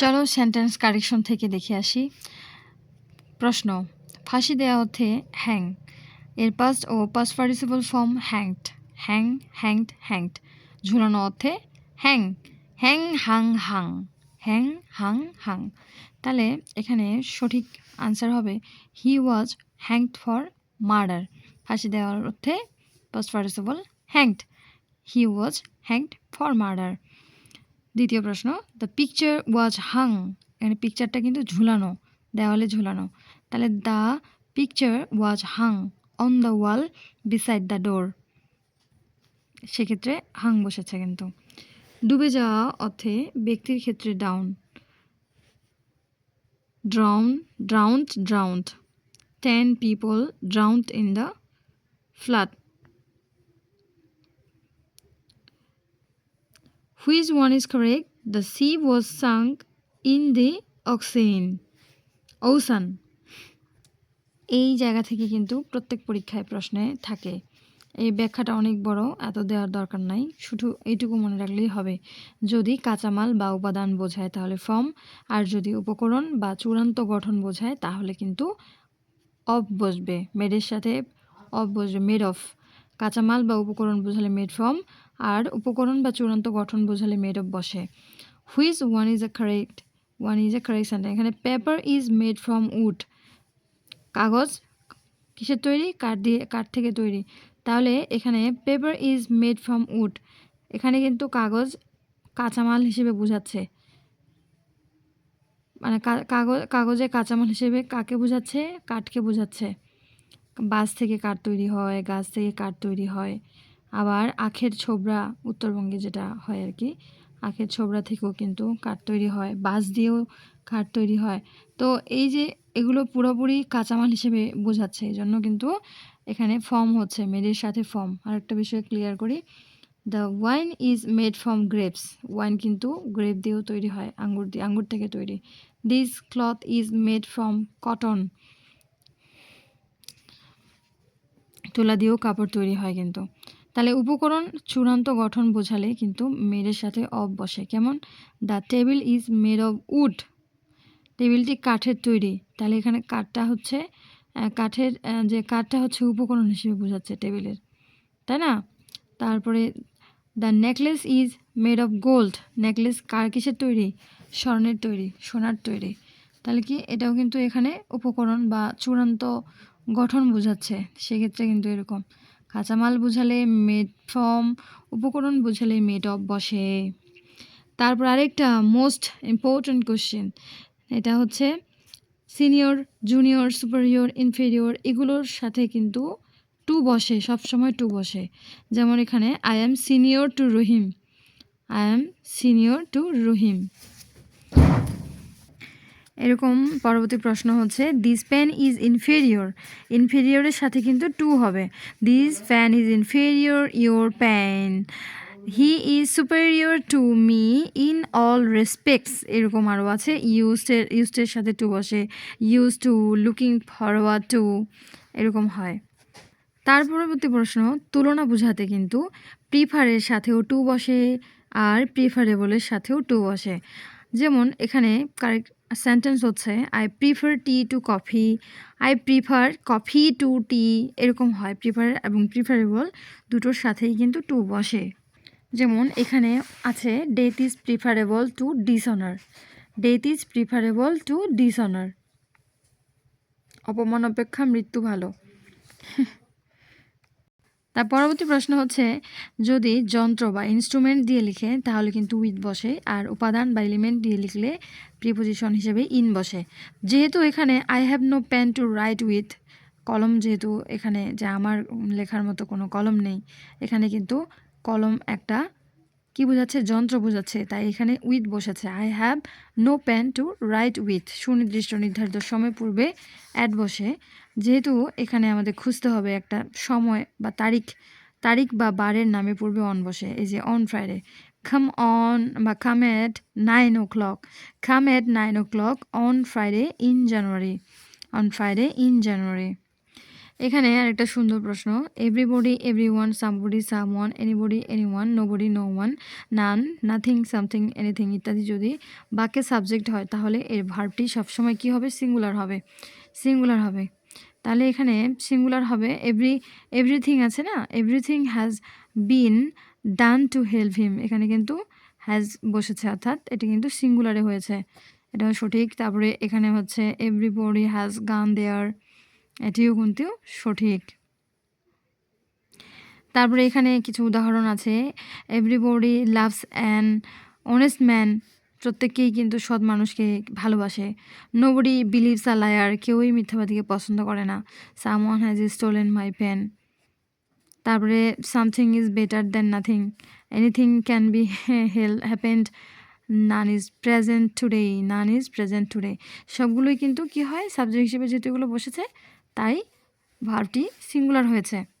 চলো sentence correction থেকে দেখে আসি। প্রশ্ন, ফাঁসি দেওয়া অর্থে হ্যাং এর পাস্ট ও past participle form hanged hang hanged hanged ঝুলানো অর্থে hang hang Hang Hang hang Hang Hang তাহলে এখানে সঠিক আনসার হবে he was hanged for murder ফাঁসি দেওয়ার অর্থে past participle hanged he was hanged for murder দ্বিতীয় প্রশ্ন দ্য পিকচার ওয়াজ হাং এখানে পিকচারটা কিন্তু ঝুলানো, দেওয়ালে ঝুলানো। তাহলে the picture was hung on the wall beside the door সেক্ষেত্রে হাং বসেছে কিন্তু। ডুবে যাওয়া অর্থে ব্যক্তির ক্ষেত্রে down drown drowned drowned ten people drowned in the flood Which one is correct? The sea was sunk in the ocean. Ocean. এই জায়গা থেকে কিন্তু প্রত্যেক পরীক্ষায় প্রশ্নে থাকে এই ব্যাখ্যাটা অনেক বড়, এত দেওয়ার দরকার নাই শুধু এইটুকু মনে রাখলেই হবে যদি কাঁচামাল বা উপাদান বোঝায় তাহলে ফর্ম, আর যদি উপকরণ বা চূড়ান্ত গঠন বোঝায় তাহলে কিন্তু অফ বসবে মেডের সাথে অফ বসবে, মেড অফ কাঁচামাল বা উপকরণ বোঝালে মেড ফর্ম আর উপকরণ বা চূড়ান্ত গঠন বোঝালে মেড অফ বসে। Which one is a correct one is a correct sentence এখানে paper is made from wood কাগজ কিসের তৈরি? কাঠ দিয়ে, কাঠ থেকে তৈরি। তাহলে এখানে paper is made from wood এখানে কিন্তু কাগজ কাঁচামাল হিসেবে বোঝাচ্ছে। মানে কাগজ, কাগজে কাঁচামাল হিসেবে কাকে বোঝাচ্ছে? কাঠকে বোঝাচ্ছে। বাঁশ থেকে কাঠ তৈরি হয়, গাছ থেকে কাঠ তৈরি হয়। আবার আখের ছোবড়া উত্তরবঙ্গে যেটা হয় আর কি, আখের ছোবড়া থেকেও কিন্তু কাঠ তৈরি হয়, বাঁশ দিয়েও কাঠ তৈরি হয়। তো এই যে এগুলো পুরোপুরি কাঁচামাল হিসেবে বোঝাচ্ছে এই জন্য কিন্তু এখানে ফর্ম হচ্ছে মেডের সাথে ফর্ম আর একটা বিষয় ক্লিয়ার করি the wine is made from grapes wine কিন্তু গ্রেপ দিয়েও তৈরি হয়, আঙ্গুর দিয়ে, আঙ্গুর থেকে তৈরি। This cloth is made from cotton তুলা দিয়েও কাপড় তৈরি হয় কিন্তু। তাহলে উপকরণ চূড়ান্ত গঠন বোঝালে কিন্তু মেডের সাথে অফ বসে। কেমন? The table is made of wood টেবিলটি কাঠের তৈরি। তাহলে এখানে কাঠটা হচ্ছে কাঠের যে কাঠটা হচ্ছে উপকরণ হিসেবে বোঝাচ্ছে টেবিলের তাই না? তারপরে the necklace is made of gold necklace কার কিসের তৈরি? স্বর্ণের তৈরি, সোনার তৈরি। তাহলে কি এটাও কিন্তু এখানে উপকরণ বা চূড়ান্ত গঠন বোঝাচ্ছে। সেক্ষেত্রে কিন্তু এরকম। কাঁচামাল বুঝালে মেড ফর্ম, উপকরণ বুঝালে মেড অফ বসে। তারপর আরেকটা মোস্ট ইম্পর্ট্যান্ট কোশ্চেন, এটা হচ্ছে সিনিয়র, জুনিয়র, সুপারিয়র, ইনফেরিয়র এগুলোর সাথে কিন্তু টু বসে সব সময় টু বসে। যেমন এখানে I am senior to Rahim I am senior to Rahim এরকম পরবর্তী প্রশ্ন হচ্ছে দিস প্যান ইজ ইনফেরিয়র ইনফেরিয়রের সাথে কিন্তু টু হবে। This pan is inferior your pan he is superior to me in all respects এরকম আরও আছে। ইউজের ইউজের সাথে টু বসে। Use to looking forward to এরকম হয়। তার পরবর্তী প্রশ্ন, তুলনা বোঝাতে কিন্তু প্রিফারের সাথেও টু বসে আর প্রিফারেবলের সাথেও টু বসে। যেমন এখানে কারেক্ট সেন্টেন্স হচ্ছে I prefer tea to coffee I prefer coffee to tea এরকম হয়। প্রিফার এবং প্রিফারেবল দুটোর সাথেই কিন্তু টু বসে। যেমন এখানে আছে death is preferable to dishonour death is preferable to dishonour অপমান, অপেক্ষা, মৃত্যু ভালো। তার পরবর্তী প্রশ্ন হচ্ছে, যদি যন্ত্র বা ইনস্ট্রুমেন্ট দিয়ে লিখে, তাহলে কিন্তু উইথ বসে, আর উপাদান বা এলিমেন্ট দিয়ে লিখলে প্রিপোজিশন হিসেবে ইন বসে। যেহেতু এখানে I have no pen to write with কলম যেহেতু এখানে যে আমার লেখার মতো কোনো কলম নেই, এখানে কিন্তু কলম একটা কি বোঝাচ্ছে? যন্ত্র বোঝাচ্ছে, তাই এখানে উইথ বসেছে। I have no pen to write with সুনির্দিষ্ট নির্ধারিত সময় পূর্বে অ্যাড বসে। যেহেতু এখানে আমাদের খুঁজতে হবে একটা সময় বা তারিখ তারিখ বা বারের নামে পূর্বে অন বসে। এই যে অন ফ্রাইডে খাম অন বা খাম এট নাইন ও ক্লক খাম at nine o'clock on Friday in January on Friday in January এখানে আরেকটা সুন্দর প্রশ্ন everybody every one somebody some one anybody any one nobody no one none nothing something anything ইত্যাদি যদি বাক্যে subject হয় তাহলে এর ভার্বটি সবসময় কী হবে? সিঙ্গুলার হবে। সিঙ্গুলার হবে। তাহলে এখানে সিঙ্গুলার হবে। এভরি এভরিথিং আছে না? Everything has been done to help him এখানে কিন্তু হ্যাজ বসেছে, অর্থাৎ এটি কিন্তু সিঙ্গুলারে হয়েছে। এটা সঠিক। তারপরে এখানে হচ্ছে এভরিবডি হ্যাজ গান দেয়ার এটিও কিন্তু সঠিক। তারপরে এখানে কিছু উদাহরণ আছে। Everybody loves an honest man প্রত্যেককেই কিন্তু সৎ মানুষকে ভালোবাসে। নোবডি বিলিভস আ লায়ার কেউই মিথ্যাবাদীকে পছন্দ করে না। Some one has stolen my pen তারপরে something is better than nothing anything can be hell happened none is present today none is present today সবগুলোই কিন্তু কি হয়? সাবজেক্ট হিসেবে যেহেতু বসেছে, তাই ভার্বটি সিঙ্গুলার হয়েছে।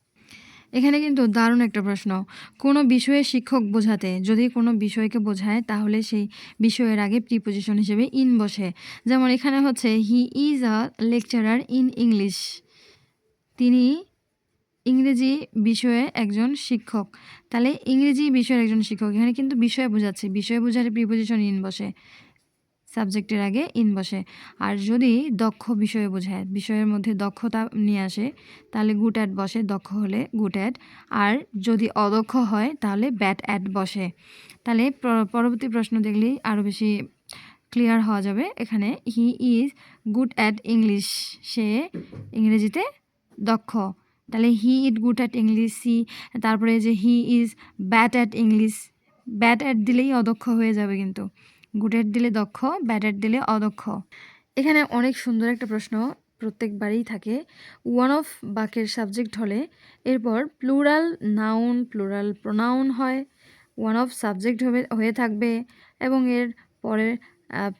এখানে কিন্তু দারুণ একটা প্রশ্ন। কোনো বিষয়ে শিক্ষক বোঝাতে যদি কোনো বিষয়কে বোঝায়, তাহলে সেই বিষয়ের আগে প্রিপোজিশন হিসেবে ইন বসে। যেমন এখানে হচ্ছে he is a lecturer in English তিনি ইংরেজি বিষয়ে একজন শিক্ষক। তাহলে ইংরেজি বিষয়ের একজন শিক্ষক। এখানে কিন্তু বিষয় বোঝাচ্ছে। বিষয় বোঝালে প্রিপোজিশন ইন বসে। সাবজেক্টের আগে ইন বসে। আর যদি দক্ষ বিষয়ে বোঝায়, বিষয়ের মধ্যে দক্ষতা নিয়ে আসে, তাহলে গুড অ্যাড বসে, দক্ষ হলে গুড অ্যাড আর যদি অদক্ষ হয়, তাহলে ব্যাড অ্যাড বসে। তাহলে পরবর্তী প্রশ্ন দেখলেই আরও বেশি ক্লিয়ার হওয়া যাবে। এখানে he is good at English. সে ইংরেজিতে দক্ষ। তাহলে he it good at English, C, তারপরে যে he is bat at English. Bat at দিলেই অদক্ষ হয়ে যাবে কিন্তু। গুডের দিলে দক্ষ, ব্যাডের দিলে অদক্ষ। এখানে অনেক সুন্দর একটা প্রশ্ন প্রত্যেকবারই থাকে। ওয়ান অফ বাকের সাবজেক্ট হলে এরপর প্লুরাল নাউন প্লুরাল প্রোনাউন হয়। ওয়ান অফ সাবজেক্ট হবে, হয়ে থাকবে এবং এর পরে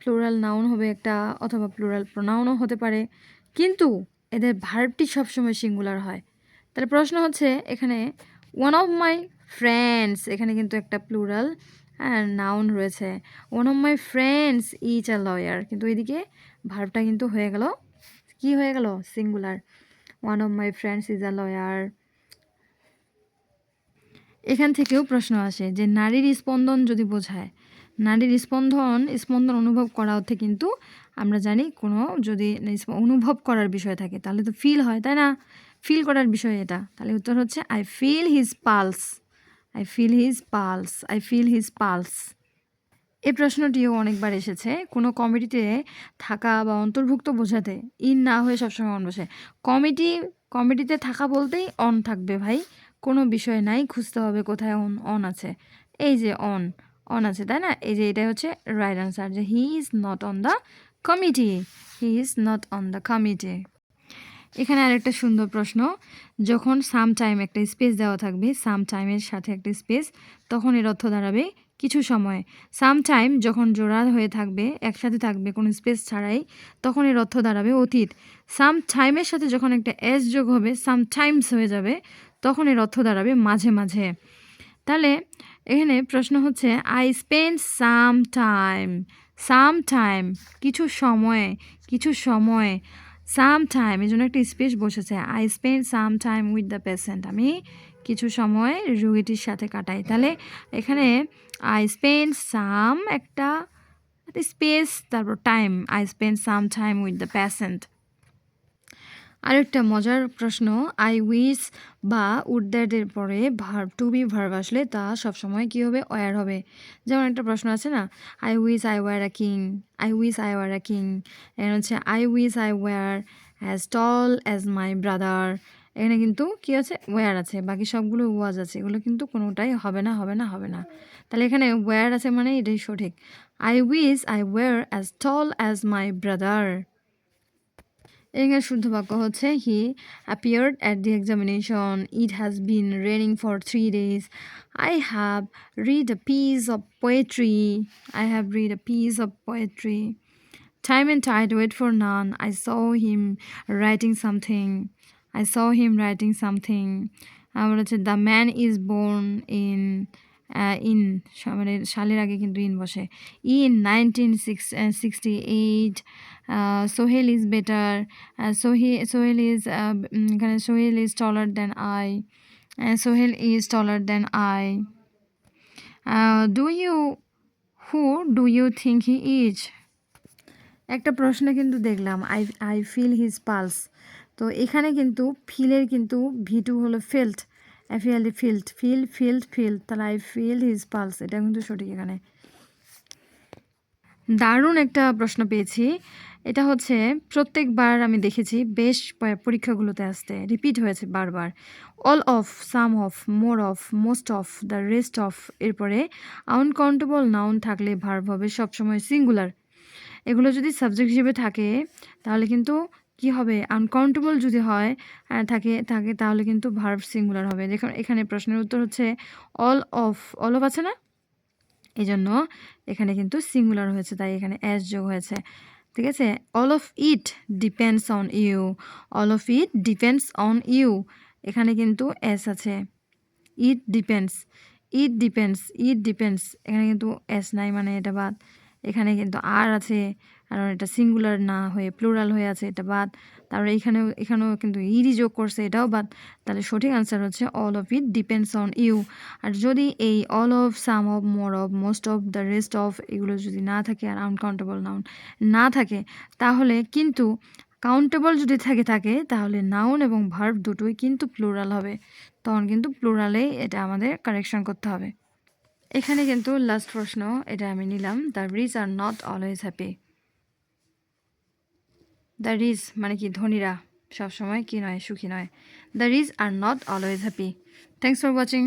প্লুরাল নাউন হবে একটা অথবা প্লুরাল প্রোনাউনও হতে পারে। কিন্তু এদের ভার্বটি সবসময় সিঙ্গুলার হয়। তাহলে প্রশ্ন হচ্ছে, এখানে ওয়ান অফ মাই ফ্রেন্ডস এখানে কিন্তু একটা প্লুরাল নাউন রয়েছে। One of my friends is a lawyer কিন্তু এদিকে ভার্বটা কিন্তু হয়ে গেল। কি হয়ে গেল? Singular one of my friends is a lawyer এখান থেকেও প্রশ্ন আসে যে নারীর স্পন্দন যদি বোঝায়, নারীর স্পন্দন স্পন্দন অনুভব করা অর্থে কিন্তু আমরা জানি কোনো যদি অনুভব করার বিষয় থাকে, তাহলে তো ফিল হয়, তাই না? ফিল করার বিষয় এটা। তাহলে উত্তর হচ্ছে I feel his pulse I feel his pulse I feel his pulse এই প্রশ্নটিও অনেকবার এসেছে। কোনো কমিটিতে থাকা বা অন্তর্ভুক্ত বোঝাতে ইন না হয়ে সবসময় অন বসে। কমিটি, কমিটিতে থাকা বলতেই অন থাকবে ভাই। কোনো বিষয় নাই, খুঁজতে হবে কোথায় অন অন আছে। এই যে অন অন আছে, তাই না? এই যে এটাই হচ্ছে রাইট আনসার যে he is not on the committee he is not on the committee এখানে আরেকটা সুন্দর প্রশ্ন। যখন সাম টাইম একটা স্পেস দেওয়া থাকবে, সাম টাইমের সাথে একটা স্পেস, তখন এর অর্থ দাঁড়াবে কিছু সময়। সাম টাইম যখন জোড়া হয়ে থাকবে, একসাথে থাকবে কোনো স্পেস ছাড়াই, তখন এর অর্থ দাঁড়াবে অতীত। সাম টাইমের সাথে যখন একটা এস যোগ হবে, সাম টাইমস হয়ে যাবে, তখন এর অর্থ দাঁড়াবে মাঝে মাঝে। তাহলে এখানে প্রশ্ন হচ্ছে I spend some time some time কিছু সময় কিছু সময় সাম টাইম এই জন্য একটা স্পেস বসেছে I spend some time with the patient আমি কিছু সময় রুগীটির সাথে কাটাই। তাহলে এখানে আই স্পেন্ড সাম একটা স্পেস তারপর time I spend some time with the patient আরেকটা মজার প্রশ্ন আই উইস বা উডদ্যাটের পরে ভার্ব টু বি ভার্ব আসলে তা সবসময় কী হবে? ওয়ার হবে? যেমন একটা প্রশ্ন আছে না I wish I were a king I wish I were a king এখানে হচ্ছে I wish I were as tall as my brother এখানে কিন্তু কি আছে? ওয়ার আছে, বাকি সবগুলো ওয়াজ আছে, এগুলো কিন্তু কোনোটাই হবে না হবে না হবে না। তাহলে এখানে ওয়ার আছে মানে এটাই সঠিক। I wish I were as tall as my brother এখানে শুদ্ধ বাক্য হচ্ছে he appeared at the examination it has been raining for three days I have read a piece of poetry I have read a piece of poetry Time and tide wait for none. I saw him writing something. I saw him writing something. আবার হচ্ছে the man is born in in মানে সালের আগে কিন্তু in বসে। In nineteen six sixty eight Sohel is better সোহি, Sohel is এখানে Sohel is taller than I Sohel is taller than I. Do you, who do you think he is? একটা প্রশ্ন কিন্তু দেখলাম, I I feel his pulse. তো এখানে কিন্তু ফিলের কিন্তু ভিটু হলো ফিল্ড এফিএল ফিল্ড ফিল ফিল্ড ফিল্ড তাহলে আই ফিল হিজ পালস এটা কিন্তু সঠিক এখানে। দারুণ একটা প্রশ্ন পেয়েছি। এটা হচ্ছে, প্রত্যেকবার আমি দেখেছি বেশ পরীক্ষাগুলোতে আসতে রিপিট হয়েছে বারবার। All of some of more of most of the rest of এরপরে আনকাউন্টেবল নাউন থাকলে ভার্ব হবে সবসময় সিঙ্গুলার এগুলো যদি সাবজেক্ট হিসেবে থাকে, তাহলে কিন্তু কি হবে? আনকাউন্টেবল যদি হয় থাকে থাকে, তাহলে কিন্তু ভার্ব সিঙ্গুলার হবে। দেখুন, এখানে প্রশ্নের উত্তর হচ্ছে অল অফ অল অফ আছে না? এই জন্য এখানে কিন্তু সিঙ্গুলার হয়েছে, তাই এখানে অ্যাস যোগ হয়েছে। ঠিক আছে? All of it depends on you all of it depends on you এখানে কিন্তু অ্যাস আছে। It depends it depends it depends এখানে কিন্তু অ্যাস নাই মানে এটা বাদ। এখানে কিন্তু আর আছে, কারণ এটা সিঙ্গুলার না হয়ে প্লুরাল হয়ে আছে, এটা বাদ। তারপরে এখানেও এখানেও কিন্তু ইডি যোগ করছে, এটাও বাদ। তাহলে সঠিক আনসার হচ্ছে all of it depends on you আর যদি এই all of some of more of most of the rest of এগুলো যদি না থাকে আর আনকাউন্টেবল নাউন না থাকে, তাহলে কিন্তু কাউন্টেবল যদি থাকে থাকে, তাহলে নাউন এবং ভার্ব দুটোই কিন্তু প্লুরাল হবে। তখন কিন্তু প্লুরালেই এটা আমাদের কারেকশন করতে হবে। এখানে কিন্তু লাস্ট প্রশ্ন, এটা আমি নিলাম। The rich are not always happy the rich মানে কি? ধনীরা সবসময় কি নয়? সুখী নয়। The rich are not always happy thanks for watching